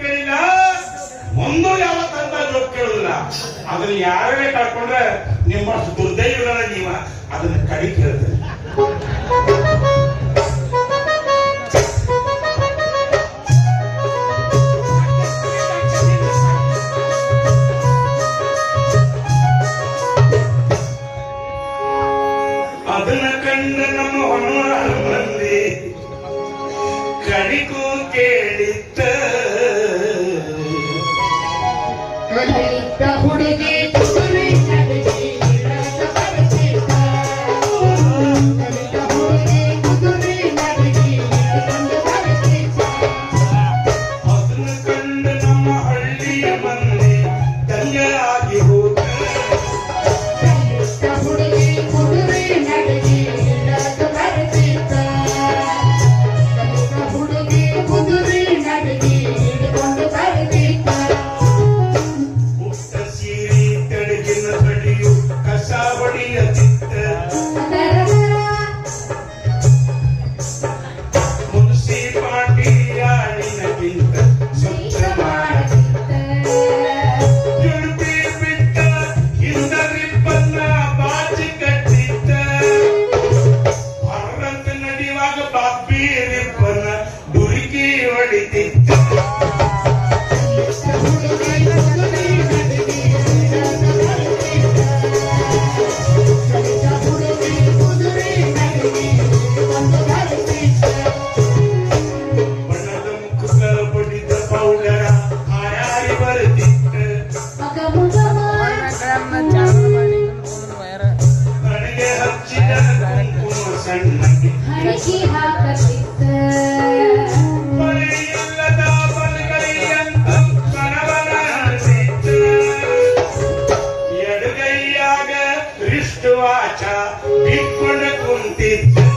ಜೋಕ್ಗಳಿಲ್ಲ ಒಂದು ಯಾವ ತಂದ ಜೋಕ್ ಕೇಳುದಿಲ್ಲ ಅದನ್ನ ಯಾರೇ ಕಳ್ಕೊಂಡ್ರೆ ನಿಮ್ಮಷ್ಟು ದುರ್ದೈವ ನೀವ ಅದನ್ನ ಕಡಿ ಕೇಳ್ತೀರಿ ಅದನ್ನ ಕಂಡ ನಮ್ಮ ಹೊನ್ನೂರ ಮಂದಿ ಕಡಿಗೂ देवाच्या विकण कोणते?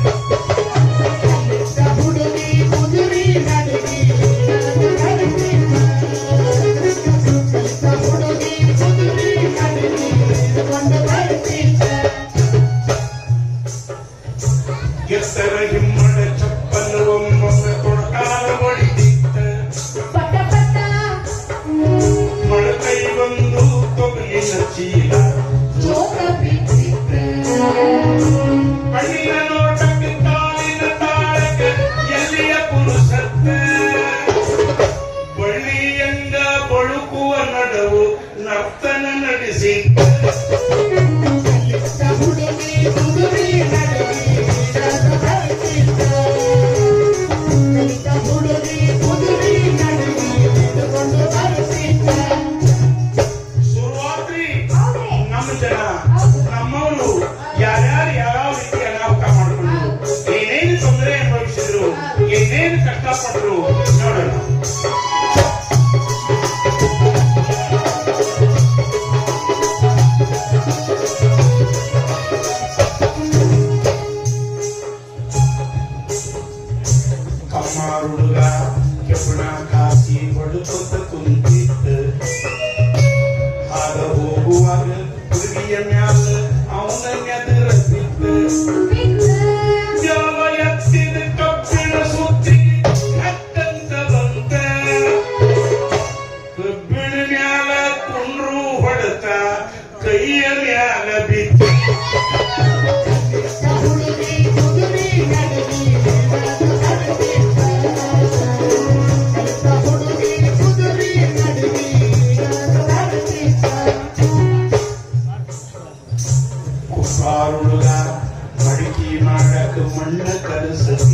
मंडल कर सके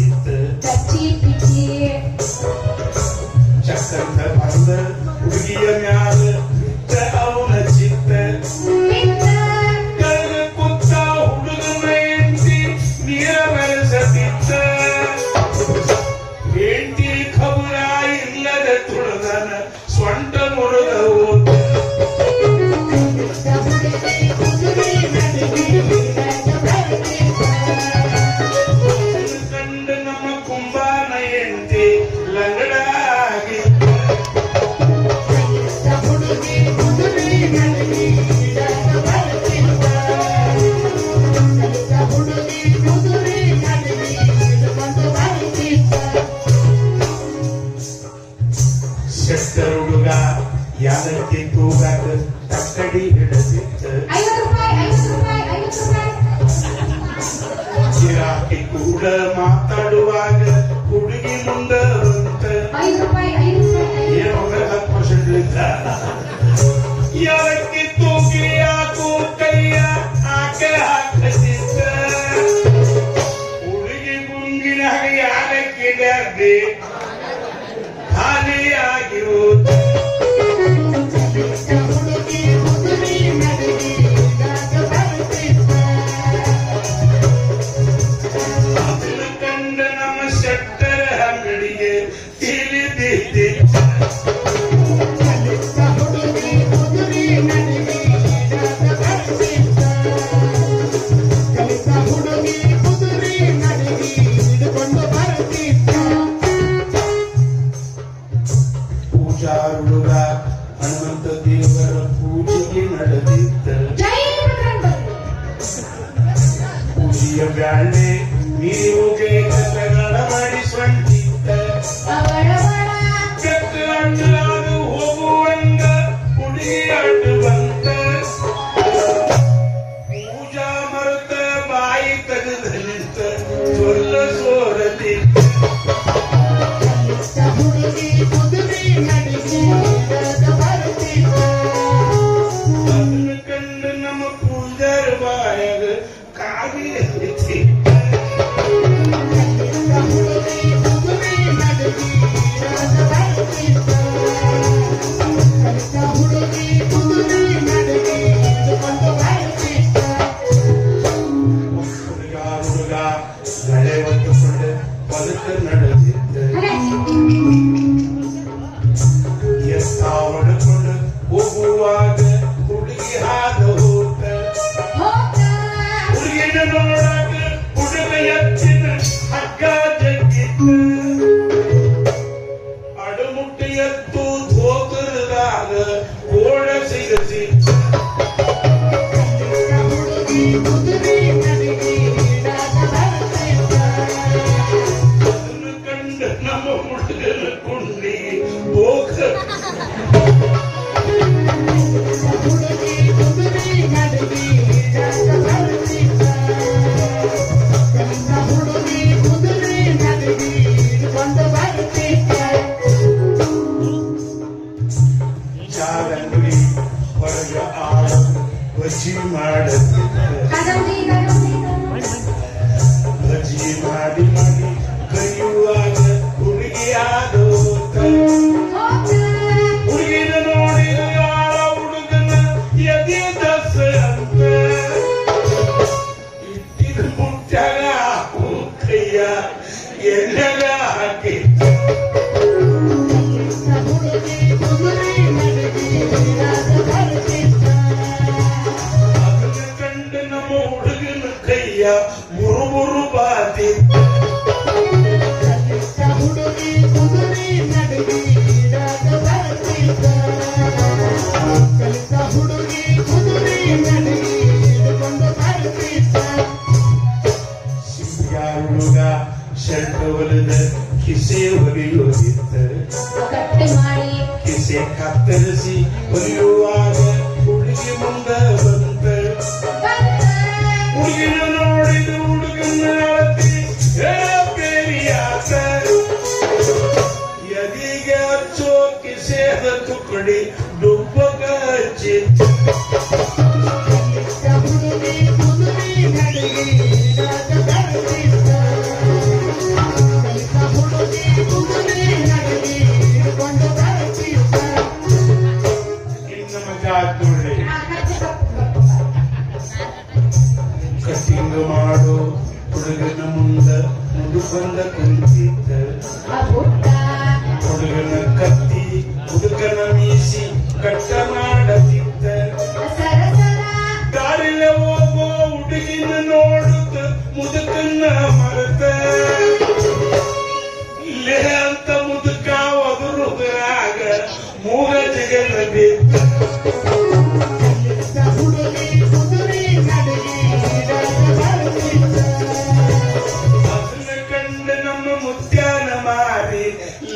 ಕಾಲಕ್ಕಿತ್ತು ಕಾಲ ಕಟ್ಟಡಿ ಹಿಡಿಸಿದ್ದ ಕೂಡ ಮಾತಾಡುವಾಗ ಹುಡುಗಿ ಮುಂದ ಬಂತ ಏನೊಂದ್ರೆ ಕೈಯ ಹಾಕೆ ಹಾಕಿದ್ದ ಹುಡುಗಿ ಮುಂಗಿನ ಯಾರಕ್ಕಿದೆ Kali, Kali, Kali, நம்ம கொடுத்து கொடுத்து दौलत किसे वरी लोहित ಕಟ್ ಮಾಡಿ किसे ಕತ್ತರಿಸಿ ಒಲಿಯುವಾಗ ಹುಡುಗಿ ಮುಂದ ಬಂತ ಬಂದ ಹುಡುಗಿನ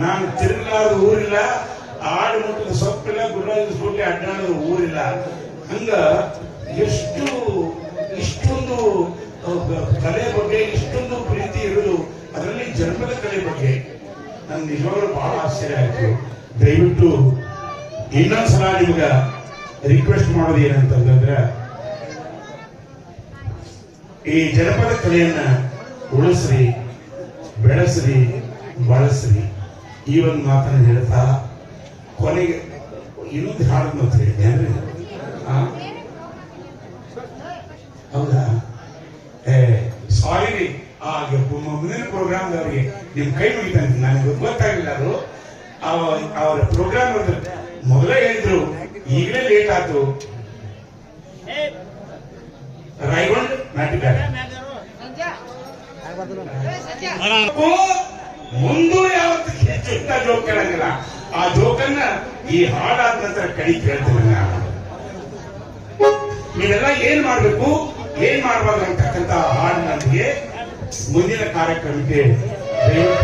ನಾನು ತಿರುಗಲಾರದ ಊರಿಲ್ಲ, ಆಡು ಮುಟ್ಟದ ಸೊಪ್ಪಿಲ್ಲ ಗುಡ್ಡ ಅಡ್ಡಾಡದ ಊರಿಲ್ಲ. ಹಂಗ ಎಷ್ಟು, ಇಷ್ಟೊಂದು ಕಲೆ ಬಗ್ಗೆ, ಇಷ್ಟೊಂದು ಪ್ರೀತಿ ಇರೋದು ಅದರಲ್ಲಿ ಜನ್ಮದ ಕಲೆ ಬಗ್ಗೆ ನನ್ ನಿಜವಾಗ್ಲೂ ಬಹಳ ಆಶ್ಚರ್ಯ ಆಯ್ತು. ದಯವಿಟ್ಟು ಇನ್ನೊಂದ್ಸಲ ನಿಮ್ಗ ರಿಕ್ವೆಸ್ಟ್ ಮಾಡೋದು ಏನಂತಂದ್ರೆ ಈ ಜನಪದ ಕಲೆಯನ್ನ ಉಳಿಸ್ರಿ, ಬೆಳೆಸ್ರಿ, ಬಳಸ್ರಿ. ಈ ಒಂದು ಮಾತನ್ನ ಹೇಳ್ತಾ ಕೊನೆಗೆ ಇನ್ನೊಂದು ಹಾಡು ಅಂತ ಹೇಳಿದ್ದೆ ಆ? ಹೌದಾ? ಏ ಸಾರಿ ರೀ ಹಾಗೆ ಮುಂದಿನ ಪ್ರೋಗ್ರಾಮ್ ಅವರಿಗೆ ನಿಮ್ ಕೈ ಮುಗಿತಾನೆ ನನಗೆ ಗೊತ್ತಾಗಿಲ್ಲ ಅದು. ಅವ- ಅವರ ಪ್ರೋಗ್ರಾಮ್ ಮೊದಲೇ ಹೇಳಿದ್ರು ಈಗಲೇ ಲೇಟ್ ಆಯ್ತು. ರಾಯಗೊಂಡ್ ನಾಟಿದ್ದಾರೆ ಮುಂದೂ ಯಾವತ್ತು ಹೆಚ್ಚಿಂತ ಜೋಕ್ ಕೇಳಂಗಿಲ್ಲ. ಆ ಜೋಕನ್ನ ಈ ಹಾಡಾದ ನಂತರ ಕಡಿ ಕೇಳ್ತೀನಿ ನೀವೆಲ್ಲ ಏನ್ ಮಾಡ್ಬೇಕು? ಏನ್ ಮಾಡಬಾರ್ದು ಅಂತಕ್ಕಂತ ಹಾಡು ನನಗೆ ಮುಂದಿನ ಕಾರ್ಯಕ್ರಮಕ್ಕೆ ದಯವಿಟ್ಟು